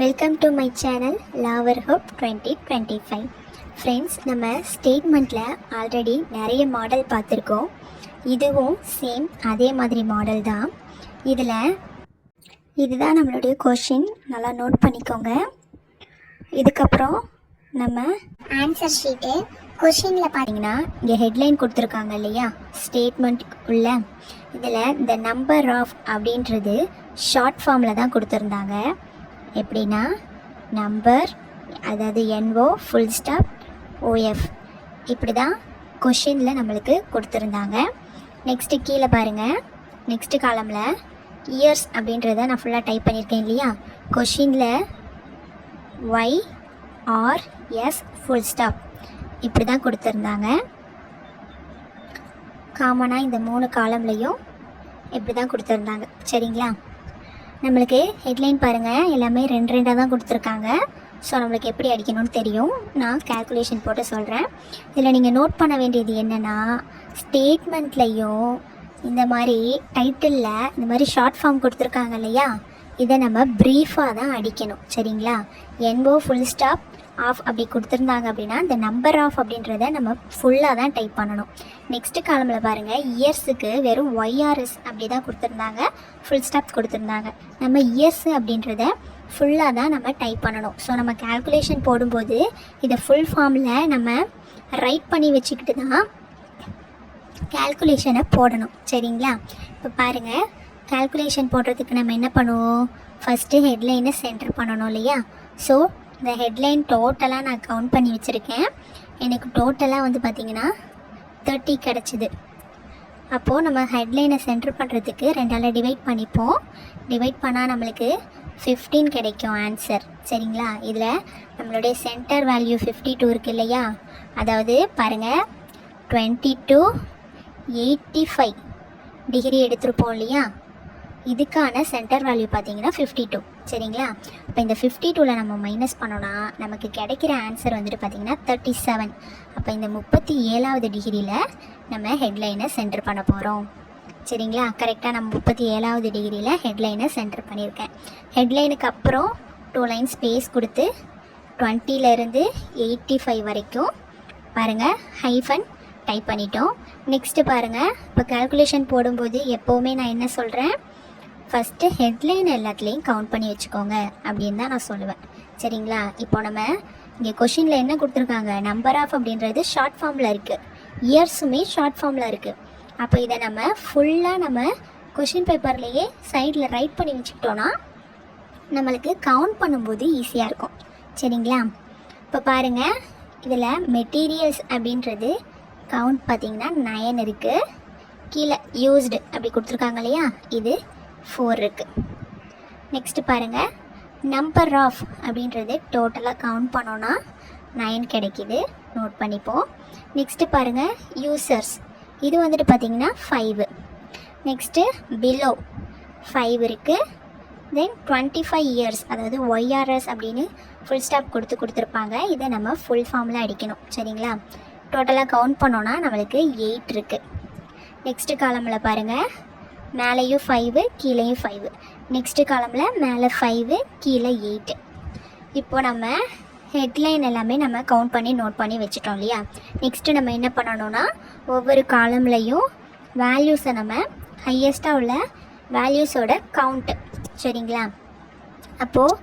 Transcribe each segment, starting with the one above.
Welcome to my channel lover hope twenty twenty five friends நம்ம ஸ்டேட்மெண்ட்டில் already நிறைய model பார்த்துருக்கோம். இதுவும் சேம் அதே மாதிரி மாடல் தான். இதில் இதுதான் நம்மளுடைய கொஷின் நல்லா நோட் பண்ணிக்கோங்க. இதுக்கப்புறம் நம்ம ஆன்சர் ஷீட்டு கொஷினில் பார்த்தீங்கன்னா இங்கே ஹெட்லைன் கொடுத்துருக்காங்க இல்லையா? ஸ்டேட்மெண்ட் உள்ள. இதில் இந்த நம்பர் ஆஃப் அப்படின்றது ஷார்ட் ஃபார்மில் தான் கொடுத்துருந்தாங்க. எப்படின்னா நம்பர் அதாவது என்ஓ ஃபுல் ஸ்டாப் ஓஎஃப் இப்படி தான் கொஷினில் நம்மளுக்கு கொடுத்துருந்தாங்க. நெக்ஸ்ட்டு கீழே பாருங்கள் நெக்ஸ்ட்டு காலமில் இயர்ஸ் அப்படின்றத நான் ஃபுல்லாக டைப் பண்ணியிருக்கேன் இல்லையா? கொஷினில் Y R S full stop இப்படி தான் கொடுத்துருந்தாங்க. காமனாக இந்த மூணு காலம்லேயும் இப்படி தான் கொடுத்துருந்தாங்க. சரிங்களா? நம்மளுக்கு ஹெட்லைன் பாருங்கள் எல்லாமே ரெண்டு ரெண்டாக தான் கொடுத்துருக்காங்க. ஸோ நம்மளுக்கு எப்படி அடிக்கணும்னு தெரியும். நான் கால்குலேஷன் போட்டு சொல்கிறேன் இதில் நீங்கள் நோட் பண்ண வேண்டியது என்னென்னா ஸ்டேட்மெண்ட்லேயும் இந்த மாதிரி டைட்டிலில் இந்த மாதிரி ஷார்ட் ஃபார்ம் கொடுத்துருக்காங்க இல்லையா? இதை நம்ம ப்ரீஃபாக தான் அடிக்கணும். சரிங்களா? என்போ ஃபுல் ஸ்டாப் ஆஃப் அப்படி கொடுத்துருந்தாங்க அப்படின்னா இந்த நம்பர் ஆஃப் அப்படின்றத நம்ம ஃபுல்லாக தான் டைப் பண்ணணும். நெக்ஸ்ட் காலமில் பாருங்கள் இயர்ஸுக்கு வெறும் ஒய்ஆர்எஸ் அப்படி தான் கொடுத்துருந்தாங்க. ஃபுல் ஸ்டாப் கொடுத்துருந்தாங்க. நம்ம இயர்ஸ் அப்படின்றத ஃபுல்லாக தான் நம்ம டைப் பண்ணணும். ஸோ நம்ம கால்குலேஷன் போடும்போது இதை ஃபுல் ஃபார்மில் நம்ம ரைட் பண்ணி வச்சுக்கிட்டு தான் கால்குலேஷனை போடணும். சரிங்களா? இப்போ பாருங்கள் கால்குலேஷன் போடுறதுக்கு நம்ம என்ன பண்ணுவோம்? ஃபஸ்ட்டு ஹெட்லைனை சென்டர் பண்ணணும் இல்லையா? ஸோ இந்த ஹெட்லைன் டோட்டலாக நான் கவுண்ட் பண்ணி வச்சுருக்கேன். எனக்கு டோட்டலாக வந்து பார்த்திங்கன்னா தேர்ட்டி கிடச்சிது. அப்போது நம்ம ஹெட்லைனை சென்டர் பண்ணுறதுக்கு ரெண்டால் டிவைட் பண்ணிப்போம். டிவைட் பண்ணால் நம்மளுக்கு ஃபிஃப்டீன் கிடைக்கும் ஆன்சர் சரிங்களா? இதில் நம்மளுடைய சென்டர் வேல்யூ ஃபிஃப்டி டூ இருக்குது இல்லையா? அதாவது பாருங்கள் twenty two eighty five degree எடுத்திருப்போம் இல்லையா? இதுக்கான சென்டர் வேல்யூ பார்த்தீங்கன்னா ஃபிஃப்டி டூ சரிங்களா? இப்போ இந்த ஃபிஃப்டி டூவில் நம்ம மைனஸ் பண்ணோன்னா நமக்கு கிடைக்கிற ஆன்சர் வந்துட்டு பார்த்தீங்கன்னா தேர்ட்டி செவன் அப்போ இந்த முப்பத்தி ஏழாவது டிகிரியில் நம்ம ஹெட்லைனை சென்டர் பண்ண போகிறோம் சரிங்களா? கரெக்டாக நம்ம முப்பத்தி ஏழாவது டிகிரியில் ஹெட்லைனை சென்டர் பண்ணியிருக்கேன். ஹெட்லைனுக்கு அப்புறம் டூ லைன் ஸ்பேஸ் கொடுத்து டுவெண்ட்டிலேருந்து எயிட்டி ஃபைவ் வரைக்கும் பாருங்கள் ஹைஃபன் டைப் பண்ணிட்டோம். நெக்ஸ்ட்டு பாருங்கள் இப்போ கால்குலேஷன் போடும்போது எப்போவுமே நான் என்ன சொல்கிறேன் ஃபஸ்ட்டு ஹெட்லைன் எல்லாத்துலேயும் கவுண்ட் பண்ணி வச்சுக்கோங்க அப்படின்னு தான் நான் சொல்லுவேன். சரிங்களா? இப்போ நம்ம இங்கே கொஷினில் என்ன கொடுத்துருக்காங்க? நம்பர் ஆஃப் அப்படின்றது ஷார்ட் ஃபார்மில் இருக்குது இயர்ஸுமே ஷார்ட் ஃபார்மில் இருக்குது அப்போ இதை நம்ம ஃபுல்லாக நம்ம கொஷின் பேப்பர்லேயே சைடில் ரைட் பண்ணி வச்சுக்கிட்டோன்னா நம்மளுக்கு கவுண்ட் பண்ணும்போது ஈஸியாக இருக்கும். சரிங்களா? இப்போ பாருங்கள் இதில் மெட்டீரியல்ஸ் அப்படின்றது கவுண்ட் பார்த்தீங்கன்னா நயன் இருக்குது கீழே யூஸ்டு அப்படி கொடுத்துருக்காங்க இல்லையா? இது ஃபோர் இருக்குது நெக்ஸ்ட்டு பாருங்கள் நம்பர் ஆஃப் அப்படின்றது டோட்டலாக கவுண்ட் பண்ணோன்னா நைன் கிடைக்கிது. நோட் பண்ணிப்போம். நெக்ஸ்ட்டு பாருங்கள் யூசர்ஸ் இது வந்துட்டு பார்த்தீங்கன்னா ஃபைவு நெக்ஸ்ட்டு பிலோ ஃபைவ் இருக்குது தென் டுவெண்ட்டி ஃபைவ் இயர்ஸ் அதாவது ஒய்ஆர்எஸ் அப்படின்னு ஃபுல் ஸ்டாப் கொடுத்து கொடுத்துருப்பாங்க. இதை நம்ம ஃபுல் ஃபார்மில் அடிக்கணும். சரிங்களா? டோட்டலாக கவுண்ட் பண்ணோன்னா நம்மளுக்கு எயிட் இருக்குது நெக்ஸ்ட்டு காலமில் பாருங்கள் மேலேயும் ஃபைவு கீழேயும் ஃபைவு நெக்ஸ்ட்டு காலமில் மேலே ஃபைவு கீழே எயிட்டு இப்போ நம்ம ஹெட்லைன் எல்லாமே நம்ம கவுண்ட் பண்ணி நோட் பண்ணி வச்சுட்டோம் இல்லையா? நெக்ஸ்ட்டு நம்ம என்ன பண்ணணும்னா ஒவ்வொரு காலம்லையும் வேல்யூஸை நம்ம ஹையஸ்ட்டாக உள்ள வேல்யூஸோட கவுண்ட்டு சரிங்களா? அப்போது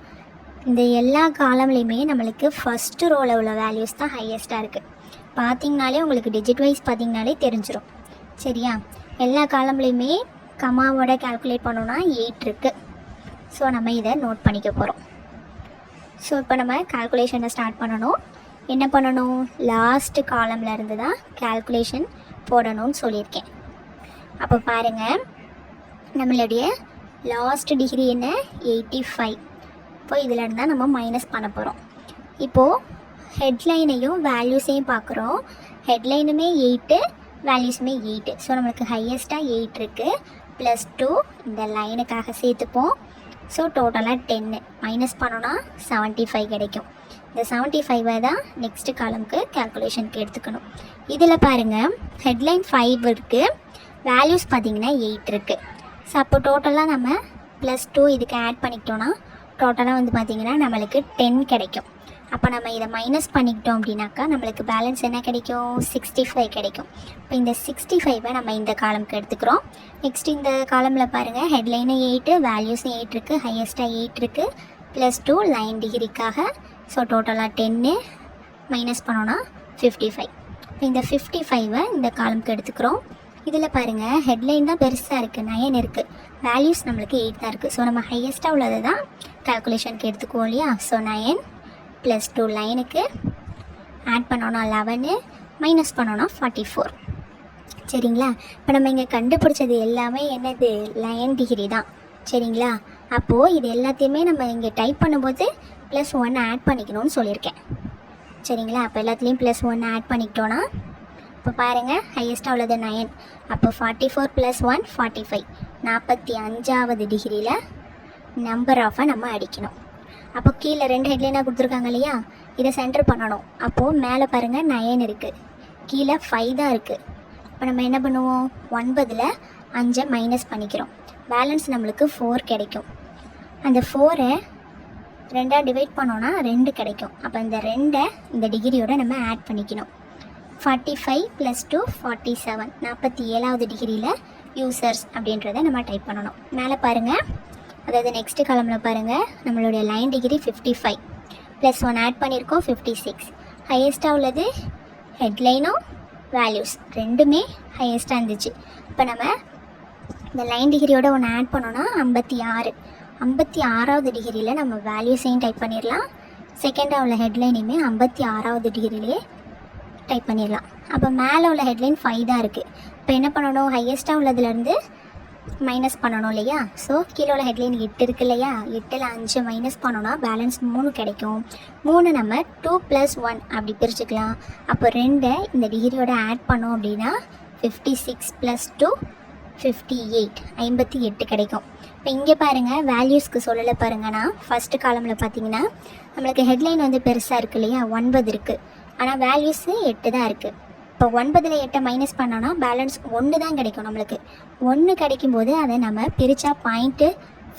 இந்த எல்லா காலம்லேயுமே நம்மளுக்கு ஃபஸ்ட்டு ரோவில் உள்ள வேல்யூஸ் தான் ஹையஸ்ட்டாக இருக்குது பார்த்திங்கனாலே உங்களுக்கு டிஜிட் வைஸ் பார்த்திங்கனாலே தெரிஞ்சிடும் சரியா? எல்லா காலம்லேயுமே கமாவோட கால்குலேட் பண்ணோன்னா எயிட் இருக்குது ஸோ நம்ம இதை நோட் பண்ணிக்க போகிறோம் ஸோ இப்போ நம்ம கால்குலேஷனை ஸ்டார்ட் பண்ணணும். என்ன பண்ணணும்? லாஸ்ட் காலமில் இருந்து தான் கால்குலேஷன் போடணும்னு சொல்லியிருக்கேன். அப்போ பாருங்கள் நம்மளுடைய லாஸ்ட் டிகிரி என்ன? எயிட்டி ஃபைவ் இப்போ இதில் இருந்தால் நம்ம மைனஸ் பண்ண போகிறோம் இப்போது ஹெட்லைனையும் வேல்யூஸையும் பார்க்குறோம். ஹெட்லைனுமே எயிட்டு வேல்யூஸுமே எயிட்டு ஸோ நம்மளுக்கு ஹையஸ்ட்டாக எயிட் இருக்குது ப்ளஸ் டூ இந்த லைனுக்காக சேர்த்துப்போம். ஸோ டோட்டலாக டென்னு மைனஸ் பண்ணோன்னா செவன்ட்டி ஃபைவ் கிடைக்கும். இந்த செவன்ட்டி ஃபைவை தான் நெக்ஸ்ட்டு காலமுக்கு கேல்குலேஷனுக்கு எடுத்துக்கணும். இதில் பாருங்கள் ஹெட்லைன் ஃபைவ் இருக்குது வேல்யூஸ் பார்த்தீங்கன்னா எயிட் இருக்குது ஸோ அப்போ டோட்டலாக நம்ம ப்ளஸ் டூ இதுக்கு ஆட் பண்ணிக்கிட்டோன்னா டோட்டலாக வந்து பார்த்திங்கன்னா நம்மளுக்கு டென் கிடைக்கும். அப்போ நம்ம இதை மைனஸ் பண்ணிக்கிட்டோம் அப்படின்னாக்கா நம்மளுக்கு பேலன்ஸ் என்ன கிடைக்கும்? சிக்ஸ்டி ஃபைவ் கிடைக்கும். இப்போ இந்த சிக்ஸ்டி ஃபைவை நம்ம இந்த காலம்க்கு எடுத்துக்கிறோம். நெக்ஸ்ட் இந்த காலமில் பாருங்கள் ஹெட்லைனும் எயிட்டு வேல்யூஸும் எயிட் இருக்குது ஹையஸ்ட்டாக எயிட் இருக்குது ப்ளஸ் டூ லைன் டிகிரிக்காக ஸோ டோட்டலாக டென்னு மைனஸ் பண்ணோன்னா ஃபிஃப்டி ஃபைவ் இப்போ இந்த ஃபிஃப்டி ஃபைவை இந்த காலம்க்கு எடுத்துக்கிறோம். இதில் பாருங்கள் ஹெட்லைன் தான் பெருசாக இருக்குது நயன் இருக்குது வேல்யூஸ் நம்மளுக்கு எயிட் தான் இருக்குது ஸோ நம்ம ஹையஸ்ட்டாக உள்ளது தான் கால்குலேஷனுக்கு எடுத்துக்குவோம் இல்லையா? ஸோ நயன் ப்ளஸ் டூ லைனுக்கு ஆட் பண்ணோன்னா லெவனு மைனஸ் பண்ணோன்னா ஃபார்ட்டி ஃபோர் சரிங்களா? இப்போ நம்ம இங்கே கண்டுபிடிச்சது எல்லாமே என்னது? லயன் டிகிரி தான். சரிங்களா? அப்போது இது எல்லாத்தையுமே நம்ம இங்கே டைப் பண்ணும்போது ப்ளஸ் ஒன் ஆட் பண்ணிக்கணும்னு சொல்லியிருக்கேன். சரிங்களா? அப்போ எல்லாத்துலேயும் ப்ளஸ் ஒன் ஆட் பண்ணிக்கிட்டோன்னா இப்போ பாருங்கள் ஹையஸ்ட்டாக உள்ளது நயன் அப்போ forty four plus one forty five நாற்பத்தி அஞ்சாவது டிகிரியில் நம்பர் ஆஃபாக நம்ம அடிக்கணும். அப்போ கீழே ரெண்டு ஹெட்லைனாக கொடுத்துருக்காங்க இல்லையா? இதை சென்டர் பண்ணணும். அப்போது மேலே பாருங்கள் நயன் இருக்குது கீழே ஃபைவ் தான் இருக்குது இப்போ நம்ம என்ன பண்ணுவோம்? ஒன்பதில் அஞ்சை மைனஸ் பண்ணிக்கிறோம். பேலன்ஸ் நம்மளுக்கு ஃபோர் கிடைக்கும். அந்த ஃபோரை ரெண்டாக டிவைட் பண்ணோன்னா ரெண்டு கிடைக்கும். அப்போ இந்த ரெண்டை இந்த டிகிரியோட நம்ம ஆட் பண்ணிக்கணும். Forty five plus two forty seven நாற்பத்தி ஏழாவது டிகிரியில் யூசர்ஸ் அப்படின்றத நம்ம டைப் பண்ணணும். மேலே பாருங்கள் அதாவது நெக்ஸ்ட் காலமில் பாருங்கள் நம்மளுடைய line degree fifty five plus one add பண்ணியிருக்கோம் ஃபிஃப்டி சிக்ஸ் ஹையஸ்ட்டாக உள்ளது ஹெட்லைனும் வேல்யூஸ் ரெண்டுமே ஹையஸ்ட்டாக இருந்துச்சு. இப்போ நம்ம இந்த லைன் டிகிரியோட ஒன்று ஆட் பண்ணோன்னா ஐம்பத்தி ஆறு. ஐம்பத்தி ஆறாவது டிகிரியில் நம்ம வேல்யூஸையும் டைப் பண்ணிடலாம் செகண்டாக உள்ள ஹெட்லைனையுமே ஐம்பத்தி ஆறாவது டிகிரிலே டைப் பண்ணிடலாம் அப்போ மேலே உள்ள ஹெட்லைன் ஃபைவ் தான் இருக்குது இப்போ என்ன பண்ணணும்? ஹையஸ்ட்டாக உள்ளதுலேருந்து மைனஸ் பண்ணணும் இல்லையா? ஸோ கீழே ஹெட்லைன் எட்டு இருக்கு இல்லையா? எட்டில் அஞ்சு மைனஸ் பண்ணோன்னா பேலன்ஸ் மூணு கிடைக்கும். மூணு நம்ம டூ ப்ளஸ் ஒன் அப்படி பிரிச்சுக்கலாம். அப்போ ரெண்டை இந்த டிகிரியோட ஆட் பண்ணோம் அப்படின்னா fifty six plus two fifty eight ஐம்பத்தி எட்டு கிடைக்கும். இப்போ இங்கே பாருங்கள் வேல்யூஸ்க்கு சொல்லலை பாருங்கன்னா ஃபஸ்ட்டு காலமில் பார்த்தீங்கன்னா நம்மளுக்கு ஹெட்லைன் வந்து பெருசாக இருக்குது இல்லையா? ஒன்பது இருக்குது ஆனால் வேல்யூஸு எட்டு தான் இருக்குது இப்போ ஒன்பதில் எட்டை மைனஸ் பண்ணோன்னா பேலன்ஸ் ஒன்று தான் கிடைக்கும் நம்மளுக்கு. ஒன்று கிடைக்கும்போது அதை நம்ம பிரித்தா பாயிண்ட்டு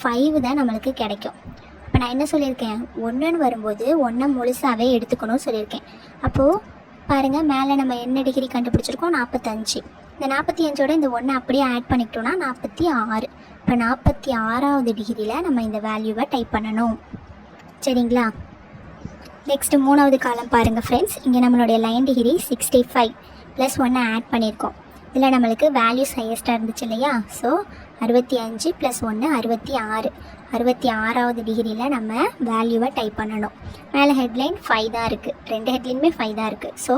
ஃபைவ் தான் நம்மளுக்கு கிடைக்கும். இப்போ நான் என்ன சொல்லியிருக்கேன்? ஒன்றுன்னு வரும்போது ஒன்றை முழுசாகவே எடுத்துக்கணும்னு சொல்லியிருக்கேன். அப்போது பாருங்கள் மேலே நம்ம என்ன டிகிரி கண்டுபிடிச்சிருக்கோம்? நாற்பத்தஞ்சு. இந்த நாற்பத்தி அஞ்சோட இந்த ஒன்றை அப்படியே ஆட் பண்ணிக்கிட்டோன்னா நாற்பத்தி ஆறு. இப்போ நாற்பத்தி ஆறாவது டிகிரியில் நம்ம இந்த வேல்யூவை டைப் பண்ணணும். சரிங்களா? நெக்ஸ்ட்டு மூணாவது காலம் பாருங்கள் ஃப்ரெண்ட்ஸ் இங்கே நம்மளுடைய line degree sixty five plus ஒன்று ஆட் பண்ணியிருக்கோம். இதில் நம்மளுக்கு வேல்யூஸ் ஹையஸ்ட்டாக இருந்துச்சு இல்லையா? ஸோ அறுபத்தி அஞ்சு ப்ளஸ் ஒன்று அறுபத்தி ஆறு. அறுபத்தி ஆறாவது டிகிரியில் நம்ம வேல்யூவை டைப் பண்ணணும். மேலே ஹெட்லைன் ஃபைவ் தான் இருக்குது ரெண்டு ஹெட்லைனுமே ஃபைவ் தான் இருக்குது ஸோ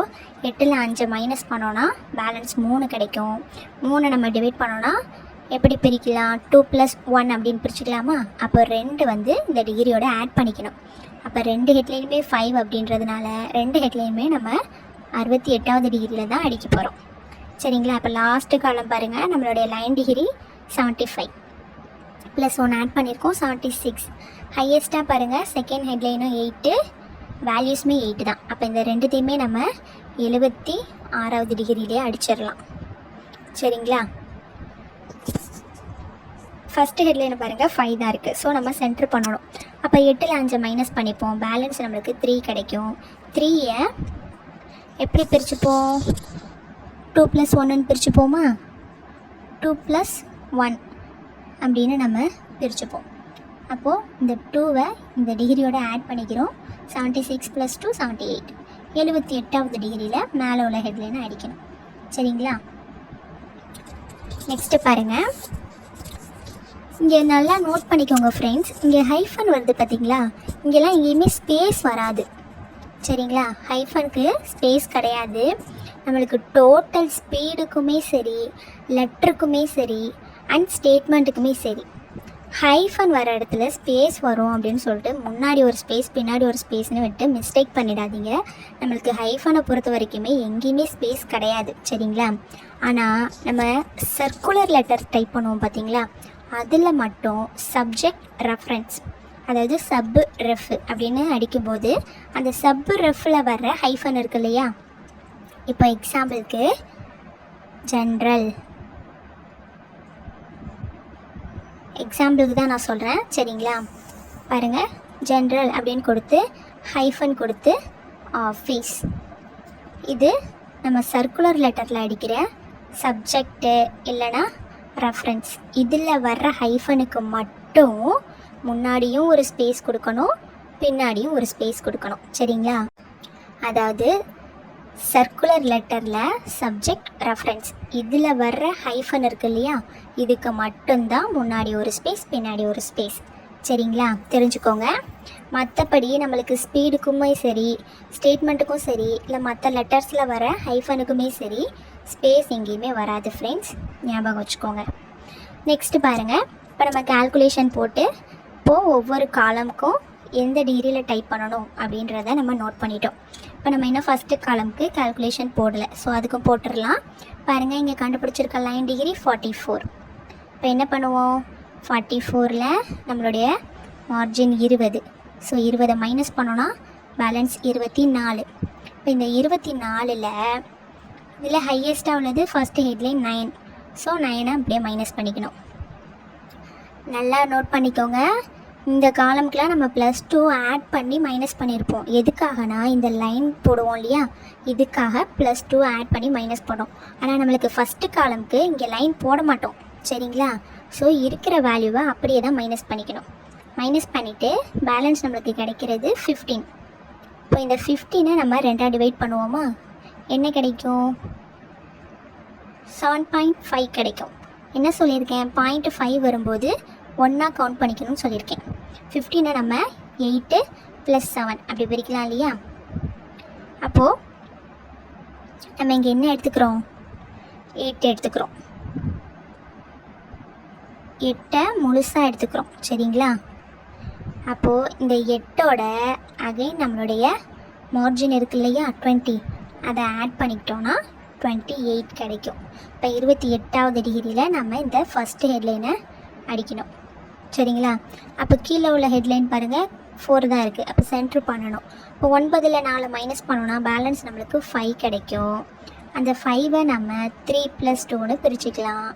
எட்டில் அஞ்சு மைனஸ் பண்ணோன்னா பேலன்ஸ் மூணு கிடைக்கும். மூணு நம்ம டிவைட் பண்ணோன்னா எப்படி பிரிக்கலாம்? டூ ப்ளஸ் ஒன் அப்படின்னு பிரிச்சுக்கலாமா? அப்போ ரெண்டு வந்து இந்த டிகிரியோட ஆட் பண்ணிக்கணும். அப்போ ரெண்டு ஹெட்லைனுமே ஃபைவ் அப்படின்றதுனால ரெண்டு ஹெட்லைனுமே நம்ம அறுபத்தி எட்டாவது டிகிரியில் தான் அடிக்க போகிறோம் சரிங்களா? அப்போ லாஸ்ட்டு காலம் பாருங்கள் நம்மளுடைய line degree seventy five plus one add பண்ணியிருக்கோம் செவன்ட்டி சிக்ஸ் ஹையஸ்ட்டாக பாருங்கள் செகண்ட் ஹெட்லைனும் எயிட்டு வேல்யூஸுமே எயிட்டு தான். அப்போ இந்த ரெண்டுத்தையுமே நம்ம எழுபத்தி ஆறாவது டிகிரியிலே அடிச்சிடலாம். சரிங்களா? ஃபஸ்ட்டு ஹெட்லைனை பாருங்கள் ஃபைவ் தான் இருக்குது ஸோ நம்ம சென்டர் பண்ணணும். அப்போ எட்டில் அஞ்சு மைனஸ் பண்ணிப்போம். பேலன்ஸ் நம்மளுக்கு த்ரீ கிடைக்கும். த்ரீயை எப்படி பிரிச்சுப்போம்? டூ ப்ளஸ் ஒன்றுன்னு பிரிச்சுப்போமா? டூ ப்ளஸ் ஒன் அப்படின்னு நம்ம பிரிச்சுப்போம். அப்போது இந்த டூவை இந்த டிகிரியோட ஆட் பண்ணிக்கிறோம். Seventy six plus two seventy eight எழுபத்தி எட்டாவது டிகிரியில் மேலே உள்ள ஹெட்லைனை அடிக்கணும். சரிங்களா? நெக்ஸ்ட்டு பாருங்கள் இங்கே நல்லா நோட் பண்ணிக்கோங்க ஃப்ரெண்ட்ஸ் இங்கே ஹைஃபன் வருது பார்த்தீங்களா இங்கெல்லாம் எங்கேயுமே ஸ்பேஸ் வராது. சரிங்களா? ஹைஃபனுக்கு ஸ்பேஸ் கிடையாது. நம்மளுக்கு டோட்டல் ஸ்பீடுக்குமே சரி லெட்டருக்குமே சரி அண்ட் ஸ்டேட்மெண்ட்டுக்குமே சரி. ஹைஃபன் வர இடத்துல ஸ்பேஸ் வரும் அப்படின்னு சொல்லிட்டு முன்னாடி ஒரு ஸ்பேஸ் பின்னாடி ஒரு ஸ்பேஸ்னு விட்டு மிஸ்டேக் பண்ணிடாதீங்க. நம்மளுக்கு ஹைஃபனை பொறுத்த வரைக்குமே எங்கேயுமே ஸ்பேஸ் கிடையாது. சரிங்களா? ஆனால் நம்ம சர்க்குலர் லெட்டர் டைப் பண்ணுவோம் பார்த்தீங்களா அதில் மட்டும் சப்ஜெக்ட் ரெஃபரன்ஸ் அதாவது சப்பு ரெஃப் அப்படின்னு அடிக்கும்போது அந்த சப்பு ரெஃப்பில் வர்ற ஹைஃபன் இருக்கு இல்லையா? இப்போ எக்ஸாம்பிளுக்கு ஜென்ரல் எக்ஸாம்பிளுக்கு தான் நான் சொல்கிறேன் சரிங்களா? பாருங்கள் ஜென்ரல் அப்படின்னு கொடுத்து ஹைஃபன் கொடுத்து ஆஃபீஸ் இது நம்ம சர்க்குலர் லெட்டரில் அடிக்கிற சப்ஜெக்ட்டு இல்லைன்னா ரெஃபரன்ஸ் இதில் வர்ற ஹைஃபனுக்கு மட்டும் முன்னாடியும் ஒரு ஸ்பேஸ் கொடுக்கணும் பின்னாடியும் ஒரு ஸ்பேஸ் கொடுக்கணும். சரிங்களா? அதாவது சர்க்குலர் லெட்டரில் சப்ஜெக்ட் ரெஃபரன்ஸ் இதில் வர்ற ஹைஃபன் இருக்கு இல்லையா? இதுக்கு மட்டும்தான் முன்னாடி ஒரு ஸ்பேஸ் பின்னாடி ஒரு ஸ்பேஸ் சரிங்களா? தெரிஞ்சுக்கோங்க. மற்றபடி நம்மளுக்கு ஸ்பீடுக்குமே சரி ஸ்டேட்மெண்ட்டுக்கும் சரி இல்லை மற்ற லெட்டர்ஸில் வர ஹைஃபனுக்குமே சரி ஸ்பேஸ் எங்கேயுமே வராது ஃப்ரெண்ட்ஸ் ஞாபகம் வச்சுக்கோங்க. நெக்ஸ்ட்டு பாருங்கள் இப்போ நம்ம கால்குலேஷன் போட்டு இப்போது ஒவ்வொரு காலமுக்கும் எந்த டிகிரியில் டைப் பண்ணணும் அப்படின்றத நம்ம நோட் பண்ணிட்டோம். இப்போ நம்ம இன்னும் ஃபஸ்ட்டு காலமுக்கு கால்குலேஷன் போடலை. ஸோ அதுக்கும் போட்டுடலாம். பாருங்கள் இங்கே கண்டுபிடிச்சிருக்க லைன் டிகிரி ஃபார்ட்டி ஃபோர் இப்போ என்ன பண்ணுவோம்? ஃபார்ட்டி ஃபோரில் நம்மளுடைய மார்ஜின் இருபது. ஸோ இருபதை மைனஸ் பண்ணோன்னா பேலன்ஸ் இருபத்தி நாலு. இப்போ இந்த இருபத்தி நாலில் இதில் ஹையஸ்ட்டாக உள்ளது ஃபஸ்ட்டு ஹெட்லைன் நைன் ஸோ நைனை அப்படியே மைனஸ் பண்ணிக்கணும். நல்லா நோட் பண்ணிக்கோங்க. இந்த காலம்க்குலாம் நம்ம ப்ளஸ் டூ ஆட் பண்ணி மைனஸ் பண்ணியிருப்போம் எதுக்காகனா இந்த லைன் போடுவோம் இல்லையா? இதுக்காக ப்ளஸ் டூ ஆட் பண்ணி மைனஸ் பண்ணோம் ஆனால் நம்மளுக்கு ஃபஸ்ட்டு காலம்க்கு இங்கே லைன் போட மாட்டோம். சரிங்களா? ஸோ இருக்கிற வேல்யூவை அப்படியே தான் மைனஸ் பண்ணிக்கணும். மைனஸ் பண்ணிவிட்டு பேலன்ஸ் நம்மளுக்கு கிடைக்கிறது ஃபிஃப்டீன் இப்போ இந்த ஃபிஃப்டீனை நம்ம ரெண்டாக டிவைட் பண்ணுவோமா? என்ன கிடைக்கும்? செவன் பாயிண்ட் ஃபைவ் கிடைக்கும். என்ன சொல்லியிருக்கேன்? பாயிண்ட் ஃபைவ் வரும்போது ஒன்றா கவுண்ட் பண்ணிக்கணும்னு சொல்லியிருக்கேன். ஃபிஃப்டீனை நம்ம எயிட்டு ப்ளஸ் செவன் அப்படி பிரிக்கலாம் இல்லையா? அப்போது நம்ம இங்கே என்ன எடுத்துக்கிறோம்? எயிட் எடுத்துக்கிறோம். எட்டை முழுசாக எடுத்துக்கிறோம். சரிங்களா? அப்போது இந்த எட்டோட அகைன் நம்மளுடைய மார்ஜின் இருக்கு இல்லையா? டுவெண்ட்டி அதை ஆட் பண்ணிக்கிட்டோன்னா டுவெண்ட்டி எயிட் கிடைக்கும். இப்போ இருபத்தி எட்டாவது டிகிரியில் நம்ம இந்த ஃபஸ்ட்டு ஹெட்லைனை அடிக்கணும். சரிங்களா? அப்போ கீழே உள்ள ஹெட்லைன் பாருங்கள் ஃபோர் தான் இருக்குது அப்போ சென்ட்ரு பண்ணணும். இப்போ ஒன்பதில் நாலு மைனஸ் பண்ணோன்னா பேலன்ஸ் நம்மளுக்கு ஃபைவ் கிடைக்கும். அந்த ஃபைவை நம்ம த்ரீ ப்ளஸ் டூன்னு பிரிச்சுக்கலாம்.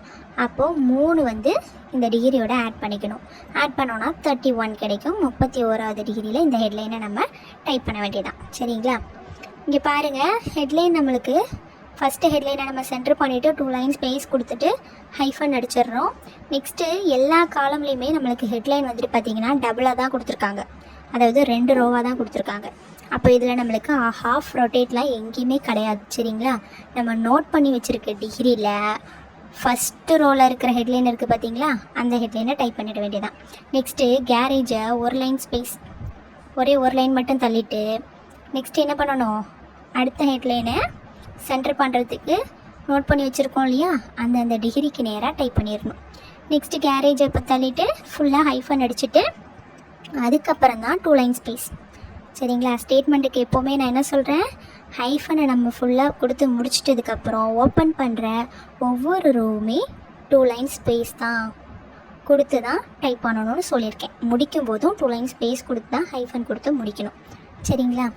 அப்போது மூணு வந்து இந்த டிகிரியோட ஆட் பண்ணிக்கணும். ஆட் பண்ணோன்னா தேர்ட்டி ஒன் கிடைக்கும். முப்பத்தி ஓராவது டிகிரியில் இந்த ஹெட்லைனை நம்ம டைப் பண்ண வேண்டியதான் சரிங்களா? இங்கே பாருங்கள் ஹெட்லைன் நம்மளுக்கு. ஃபஸ்ட்டு ஹெட்லைனை நம்ம சென்டர் பண்ணிவிட்டு டூ லைன் ஸ்பேஸ் கொடுத்துட்டு ஹைஃபன் அடிச்சிடுறோம். நெக்ஸ்ட்டு எல்லா காலம்லேயுமே நம்மளுக்கு ஹெட்லைன் வந்துட்டு பார்த்திங்கன்னா டபுளாக தான் கொடுத்துருக்காங்க. அதாவது ரெண்டு ரோவாக தான் கொடுத்துருக்காங்க. அப்போ இதில் நம்மளுக்கு ஹாஃப் ரொட்டேட்லாம் எங்கேயுமே கிடையாது சரிங்களா? நம்ம நோட் பண்ணி வச்சுருக்க டிகிரியில் ஃபஸ்ட்டு ரோவில் இருக்கிற ஹெட்லைன் இருக்குது பார்த்தீங்களா அந்த ஹெட்லைனை டைப் பண்ணிட வேண்டியதான் நெக்ஸ்ட்டு கேரேஜை ஒரு லைன் ஸ்பேஸ் ஒரே ஒரு லைன் மட்டும் தள்ளிட்டு நெக்ஸ்ட் என்ன பண்ணணும்? அடுத்த ஹெட்லைனை சென்டர் பண்ணுறதுக்கு நோட் பண்ணி வச்சுருக்கோம் இல்லையா? அந்த அந்த டிகிரிக்கு நேராக டைப் பண்ணிடணும். நெக்ஸ்ட்டு கேரேஜை இப்போ தள்ளிட்டு ஃபுல்லாக ஹைஃபன் அடிச்சுட்டு அதுக்கப்புறம் தான் டூ லைன் ஸ்பேஸ் சரிங்களா? ஸ்டேட்மெண்ட்டுக்கு எப்போவுமே நான் என்ன சொல்கிறேன் ஹைஃபனை நம்ம ஃபுல்லாக கொடுத்து முடிச்சிட்டதுக்கப்புறம் ஓப்பன் பண்ணுற ஒவ்வொரு ரோவுமே டூ லைன் ஸ்பேஸ் தான் கொடுத்து தான் டைப் பண்ணணும்னு சொல்லியிருக்கேன். முடிக்கும் போதும் டூ லைன் ஸ்பேஸ் கொடுத்து தான் ஹைஃபன் கொடுத்து முடிக்கணும். சரிங்களா?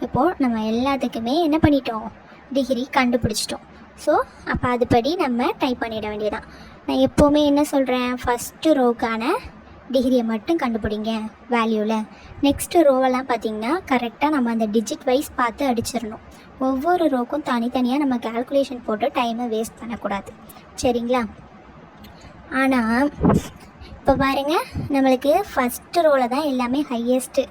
இப்போது நம்ம எல்லாத்துக்குமே என்ன பண்ணிட்டோம்? டிகிரி கண்டுபிடிச்சிட்டோம். ஸோ அப்போ அதுபடி நம்ம டைப் பண்ணிட வேண்டியதான் நான் எப்போவுமே என்ன சொல்கிறேன் ஃபஸ்ட்டு ரோக்கான டிகிரியை மட்டும் கண்டுபிடிங்க வேல்யூவில் நெக்ஸ்ட்டு ரோவெல்லாம் பார்த்தீங்கன்னா கரெக்டாக நம்ம அந்த டிஜிட் வைஸ் பார்த்து அடிச்சிடணும். ஒவ்வொரு ரோக்கும் தனித்தனியாக நம்ம கால்குலேஷன் போட்டு டைமை வேஸ்ட் பண்ணக்கூடாது. சரிங்களா? ஆனால் இப்போ பாருங்கள் நம்மளுக்கு ஃபஸ்ட்டு ரோவில் தான் எல்லாமே ஹையஸ்ட்டு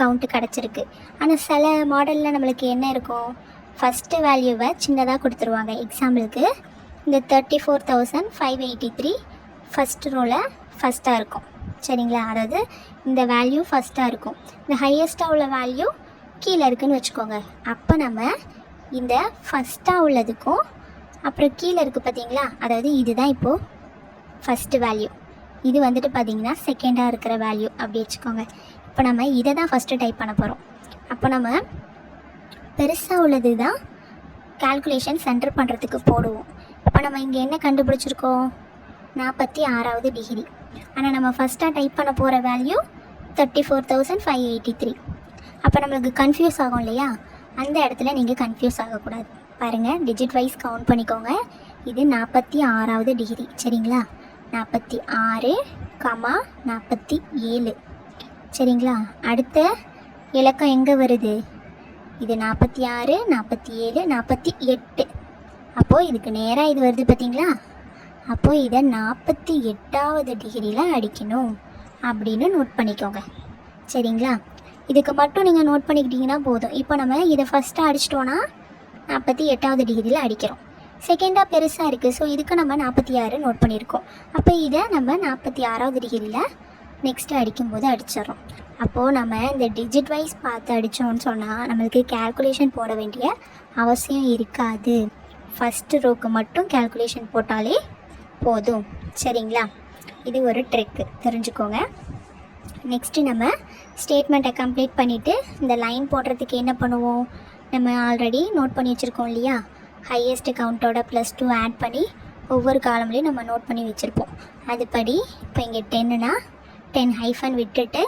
கவுண்ட்டு கிடச்சிருக்கு. ஆனால் சில மாடலில் நம்மளுக்கு என்ன இருக்கும்? ஃபஸ்ட்டு வேல்யூவை சின்னதாக கொடுத்துருவாங்க. எக்ஸாம்பிளுக்கு இந்த thirty four thousand five eighty three first ரோவில் ஃபஸ்ட்டாக இருக்கும். சரிங்களா? அதாவது இந்த வேல்யூ ஃபஸ்ட்டாக இருக்கும். இந்த ஹையஸ்ட்டாக உள்ள வேல்யூ கீழே இருக்குன்னு வச்சுக்கோங்க. அப்போ நம்ம இந்த ஃபஸ்ட்டாக உள்ளதுக்கும் அப்புறம் கீழே இருக்குது பார்த்தீங்களா அதாவது இதுதான் இப்போது ஃபஸ்ட்டு வேல்யூ இது வந்துட்டு பார்த்தீங்கன்னா செகண்டாக இருக்கிற வேல்யூ அப்படி வச்சுக்கோங்க. இப்போ நம்ம இதை தான் ஃபஸ்ட்டு டைப் பண்ண போகிறோம் அப்போ நம்ம பெருசாக உள்ளது தான் கால்குலேஷன் சென்டர் பண்ணுறதுக்கு போடுவோம். இப்போ நம்ம இங்கே என்ன கண்டுபிடிச்சிருக்கோம்? நாற்பத்தி ஆறாவது டிகிரி ஆனால் நம்ம ஃபஸ்ட்டாக டைப் பண்ண போகிற value thirty four thousand five eighty three அப்போ நம்மளுக்கு கன்ஃபியூஸ் ஆகும் இல்லையா? அந்த இடத்துல நீங்கள் கன்ஃபியூஸ் ஆகக்கூடாது. பாருங்கள் டிஜிட் வைஸ் கவுண்ட் பண்ணிக்கோங்க. இது நாற்பத்தி ஆறாவது டிகிரி சரிங்களா? நாற்பத்தி ஆறு கமா நாற்பத்தி ஏழு சரிங்களா? அடுத்த இலக்கம் எங்கே வருது? இது நாற்பத்தி ஆறு நாற்பத்தி ஏழு நாற்பத்தி எட்டு அப்போது இதுக்கு நேராக இது வருது பார்த்தீங்களா அப்போது இதை நாற்பத்தி எட்டாவது டிகிரியில் அடிக்கணும் அப்படின்னு நோட் பண்ணிக்கோங்க. சரிங்களா? இதுக்கு மட்டும் நீங்கள் நோட் பண்ணிக்கிட்டீங்கன்னா போதும். இப்போ நம்ம இதை ஃபஸ்ட்டு அடிச்சிட்டோன்னா நாற்பத்தி எட்டாவது டிகிரியில் அடிக்கிறோம். செகண்டாக பெருசாக இருக்குது ஸோ இதுக்கு நம்ம நாற்பத்தி ஆறு நோட் பண்ணியிருக்கோம். அப்போ இதை நம்ம நாற்பத்தி ஆறாவது டிகிரியில் நெக்ஸ்ட்டு அடிக்கும்போது அடிச்சிடறோம். அப்போது நம்ம இந்த டிஜிட் வைஸ் பார்த்து அடித்தோம்னு சொன்னால் நம்மளுக்கு கேல்குலேஷன் போட வேண்டிய அவசியம் இருக்காது. ஃபஸ்ட்டு ரோக்கு மட்டும் கேல்குலேஷன் போட்டாலே போதும். சரிங்களா? இது ஒரு ட்ரிக்கு தெரிஞ்சுக்கோங்க. நெக்ஸ்ட்டு நம்ம ஸ்டேட்மெண்ட்டை கம்ப்ளீட் பண்ணிவிட்டு இந்த லைன் போடுறதுக்கு என்ன பண்ணுவோம்? நம்ம ஆல்ரெடி நோட் பண்ணி வச்சுருக்கோம் இல்லையா? ஹையஸ்ட் கவுண்டோட ப்ளஸ் டூ ஆட் பண்ணி ஒவ்வொரு காலம்லேயும் நம்ம நோட் பண்ணி வச்சுருப்போம். அதுபடி இப்போ இங்கே டென்னுனா டென் ஹைஃபன் விட்டுட்டு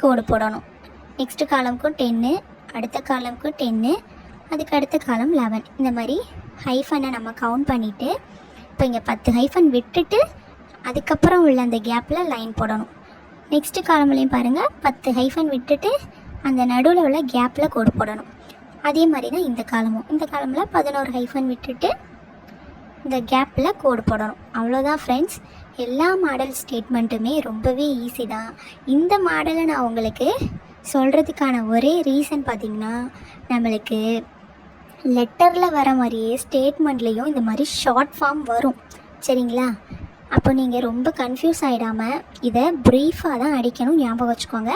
கோடு போடணும். நெக்ஸ்ட்டு காலம்க்கும் டென்னு அடுத்த காலம்க்கும் டென்னு அதுக்கு அடுத்த காலம் லெவன் இந்த மாதிரி ஹைஃபனை நம்ம கவுண்ட் பண்ணிவிட்டு இப்போ இங்கே பத்து ஹைஃபன் விட்டுட்டு அதுக்கப்புறம் உள்ள அந்த கேப்பில் லைன் போடணும். நெக்ஸ்ட்டு காலம்லையும் பாருங்கள் பத்து ஹைஃபன் விட்டுட்டு அந்த நடுவில் உள்ள கேப்பில் கோடு போடணும். அதே மாதிரி தான் இந்த காலமும் இந்த காலமில் பதினோரு ஹைஃபன் விட்டுட்டு இந்த கேப்பில் கோடு போடணும். அவ்வளோதான் ஃப்ரெண்ட்ஸ் எல்லா மாடல் ஸ்டேட்மெண்ட்டுமே ரொம்பவே ஈஸி தான். இந்த மாடலை நான் உங்களுக்கு சொல்கிறதுக்கான ஒரே ரீசன் பார்த்திங்கன்னா நம்மளுக்கு லெட்டரில் வர மாதிரியே ஸ்டேட்மெண்ட்லேயும் இந்த மாதிரி ஷார்ட் ஃபார்ம் வரும். சரிங்களா? அப்போ நீங்கள் ரொம்ப கன்ஃபியூஸ் ஆகிடாமல் இதை ப்ரீஃபாக தான் அடிக்கணும் ஞாபகம் வச்சுக்கோங்க.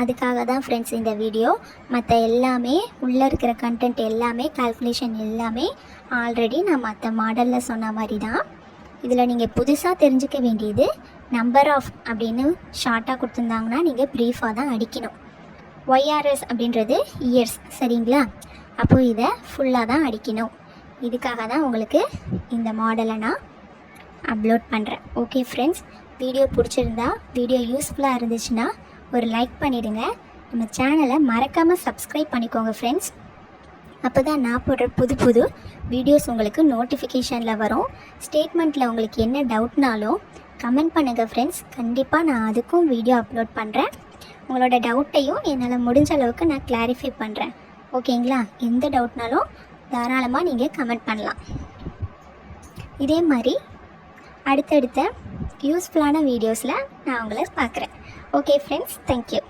அதுக்காக தான் ஃப்ரெண்ட்ஸ் இந்த வீடியோ மற்ற எல்லாமே உள்ளே இருக்கிற கண்டென்ட் எல்லாமே கால்குலேஷன் எல்லாமே ஆல்ரெடி நான் மற்ற மாடலில் சொன்ன மாதிரி தான் இதில் நீங்கள் புதுசாக தெரிஞ்சுக்க வேண்டியது நம்பர் ஆஃப் அப்படின்னு ஷார்ட்டாக கொடுத்துருந்தாங்கன்னா நீங்கள் ப்ரீஃபாக தான் அடிக்கணும். ஒய்ஆர்எஸ் அப்படின்றது இயர்ஸ் சரிங்களா? அப்போது இதை ஃபுல்லாக தான் அடிக்கணும். இதுக்காக தான் உங்களுக்கு இந்த மாடலை நான் அப்லோட் பண்ணுறேன் ஓகே ஃப்ரெண்ட்ஸ் வீடியோ பிடிச்சிருந்தா வீடியோ யூஸ்ஃபுல்லாக இருந்துச்சுன்னா ஒரு லைக் பண்ணிவிடுங்க நம்ம சேனலை மறக்காமல் சப்ஸ்கிரைப் பண்ணிக்கோங்க ஃப்ரெண்ட்ஸ் அப்போ தான் நான் போடுற புது புது வீடியோஸ் உங்களுக்கு நோட்டிஃபிகேஷனில் வரும். ஸ்டேட்மெண்ட்டில் உங்களுக்கு என்ன டவுட்னாலும் கமெண்ட் பண்ணுங்கள் ஃப்ரெண்ட்ஸ் கண்டிப்பாக நான் அதுக்கும் வீடியோ அப்லோட் பண்ணுறேன் உங்களோட டவுட்டையும் என்னால் முடிஞ்ச அளவுக்கு நான் கிளாரிஃபை பண்ணுறேன் ஓகேங்களா எந்த டவுட்னாலும் தாராளமாக நீங்கள் கமெண்ட் பண்ணலாம். இதே மாதிரி அடுத்தடுத்த யூஸ்ஃபுல்லான வீடியோஸில் நான் உங்களை பார்க்குறேன். Okay friends thank you